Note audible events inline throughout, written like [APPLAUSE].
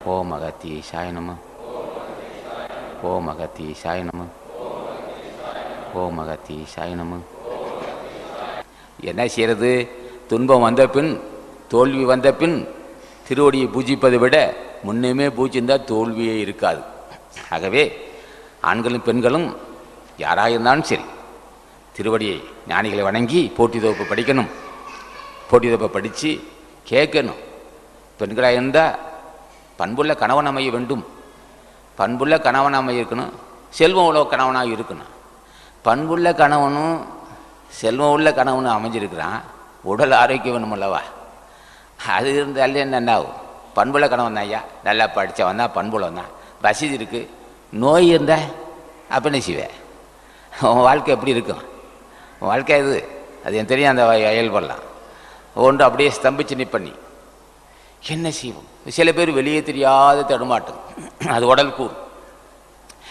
ஓம் அகத்தீஷாய நம ஓம் அகத்தீஷாய நம ஓம் அகத்தீஷாய நம என்ன செய்யறது? துன்பம் வந்த பின் தோல்வி வந்த பின் திருவடியை பூஜிப்பதை விட முன்னுமே பூஜிந்தால் தோல்வியே இருக்காது. ஆகவே ஆண்களும் பெண்களும் யாராக இருந்தாலும் சரி திருவடியை ஞானிகளை வணங்கி போட்டி தொகுப்பு படிக்கணும். போட்டி தொகுப்பை படித்து கேட்கணும். பெண்களாக இருந்தால் பண்புள்ள கணவன் அமைய வேண்டும். பண்புள்ள கணவன் அமைய இருக்கணும் செல்வம் உள்ள கணவனாக இருக்கணும். பண்புள்ள கணவனும் செல்வம் உள்ள கணவனும் அமைஞ்சிருக்கிறான். உடல் ஆரோக்கியம் வேணும் அல்லவா அது இருந்தாலே என்ன ஆகும் பண்புள்ள கணவன் தான் ஐயா நல்லா படித்தவன் தான் பண்புள்ளவன் தான். வசதி இருக்குது நோய் இருந்தால் அப்போ என்ன செய்வேன் உன் வாழ்க்கை எப்படி இருக்கும்? உன் வாழ்க்கை இது அது என் தெரியும் அந்த இயல்பெல்லாம் ஒன்று அப்படியே ஸ்தம்பிச்சு நிப்பண்ணி. என்ன செய்வோம்? சில பேர் வெளியே தெரியாத தடுமாட்டம் அது உடல் கூறு.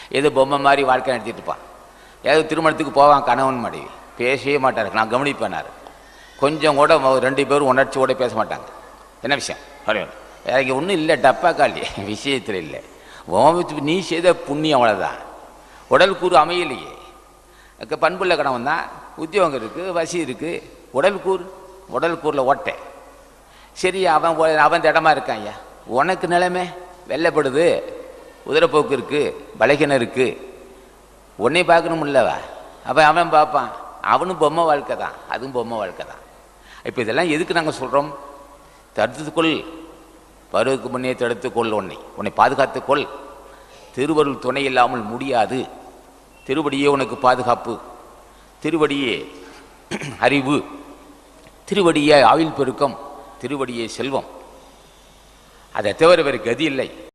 ஏதோ பொம்மை மாதிரி வாழ்க்கை நடத்திட்டு இருப்பான். ஏதோ திருமணத்துக்கு போவான் கணவன் மனைவி. பேசவே மாட்டார். நான் கவனிப்பேனார் கொஞ்சம் கூட ரெண்டு பேரும் உணர்ச்சியோட பேச மாட்டாங்க. என்ன விஷயம்? எனக்கு ஒன்றும் இல்லை டப்பா காலி. விஷயத்தில் இல்லை. வீட்டு- நீ செய்த புண்ணியம் அவ்வளோதான் உடல் கூறு அமையலையே. பண்புள்ள கணவன் தான். உத்தியோகம் இருக்குது வசி இருக்குது உடல் கூறு. உடல் கூறில் ஓட்டை சரி அவன் அவன் திடமா இருக்கான் ஐயா. உனக்கு நிலைமை? வெள்ளைப்படுது. உதிரப்போக்கு இருக்குது பலகீனம் இருக்குது உன்னை பார்க்கணும் இல்லவா? அவன் அவன் பார்ப்பான். அவனும் பொம்மை வாழ்க்கை தான். அதுவும் பொம்மை வாழ்க்கை தான். இப்போ இதெல்லாம் எதுக்கு நாங்கள் சொல்கிறோம் தடுத்துக்கொள். பருவுக்கு முன்னே தடுத்துக்கொள் உன்னை. உன்னை பாதுகாத்துக்கொள். திருவருள் துணை இல்லாமல் முடியாது. திருவடியே உனக்கு பாதுகாப்பு. திருவடியே [CLEARS THROAT] அறிவு. திருவடியே ஆயுள் பெருக்கம். திருவடியே செல்வம். அதை தவிர வேறு கதி இல்லை.